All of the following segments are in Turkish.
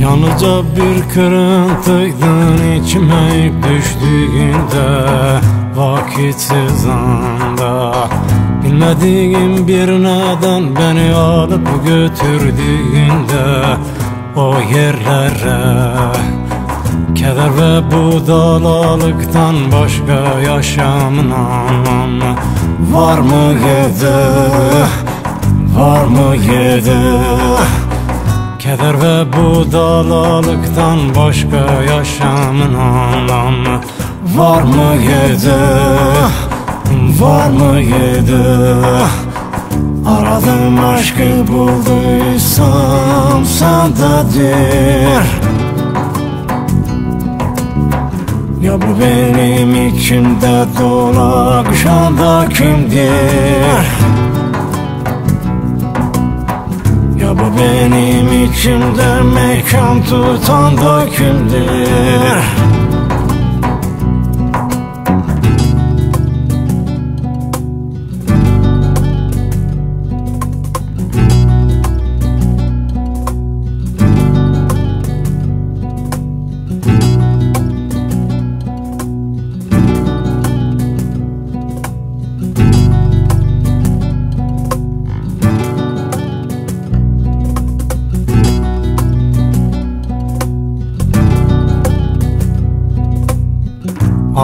Yalnızca bir kırıntıydın içmeyip düştüğünde Vakitsiz anda Bilmediğim bir neden beni alıp götürdüğünde O yerlere Keder ve bu dalalıktan başka yaşamın anlamı Var mı yedi, var mı yedi? Keder ve bu dalalıktan başka yaşamın anlamı Var mı yedi, var mı yedi? Aradım aşkı bulduysam sendedir Ya bu benim içimde dolaşan da kimdir? Ya bu benim içimde mekan tutan da kimdir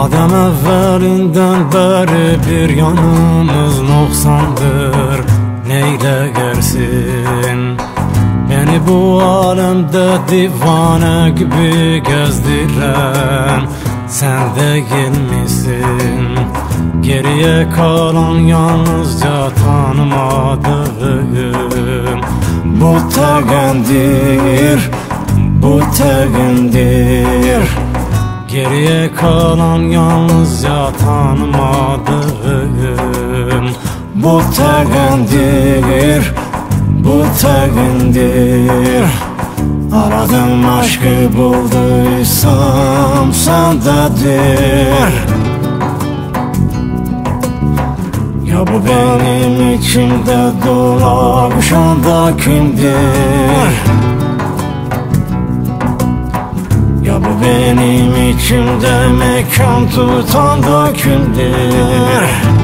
Adam evvelinden beri bir yanımız noksandır. Neyle gersin Beni bu alemde divane gibi gezdiren Sen değil misin? Geriye kalan yalnızca tanımadığım Bu tegendir Bu tegendir Geriye kalan yalnızca tanımadığım Bu tegendir, bu tegendir Aradım aşkı bulduysam sendedir Ya bu benim içimde dolaşan da kimdir? Ya bu benim içimde mekan tutan da kimdir?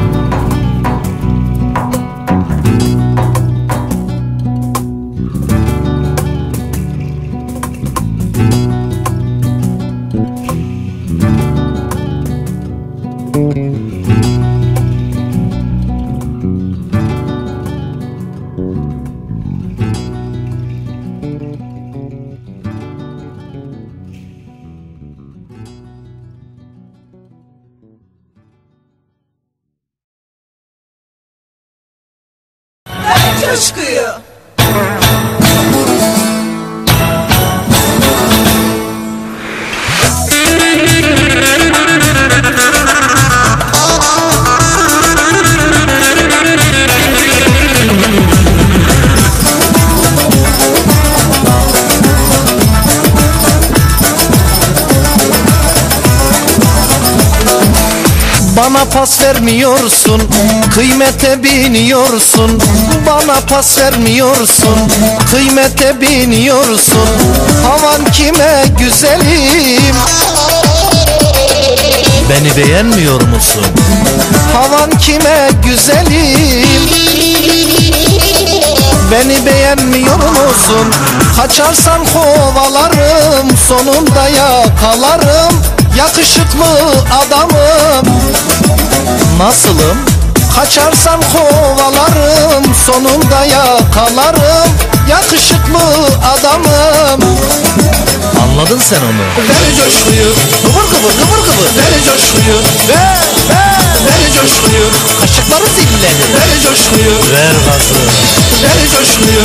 Coşkuyu. Bana pas vermiyorsun Kıymete biniyorsun. Bana pas vermiyorsun Kıymete biniyorsun. Havan kime güzelim. Beni beğenmiyor musun? Havan kime güzelim. Beni beğenmiyor musun? Kaçarsan kovalarım Sonunda yakalarım. Yakışıklı adamım Nasılım? Kaçarsan kovalarım Sonunda yakalarım. Yakışıklı adamım. Anladın sen onu. Ver coşkuyu Kıvır kıvır kıvır kıvır Ver coşkuyu Ver ver Ver coşkuyu Kaşıkları zillenir Ver coşkuyu. Ver gazı. Ver coşkuyu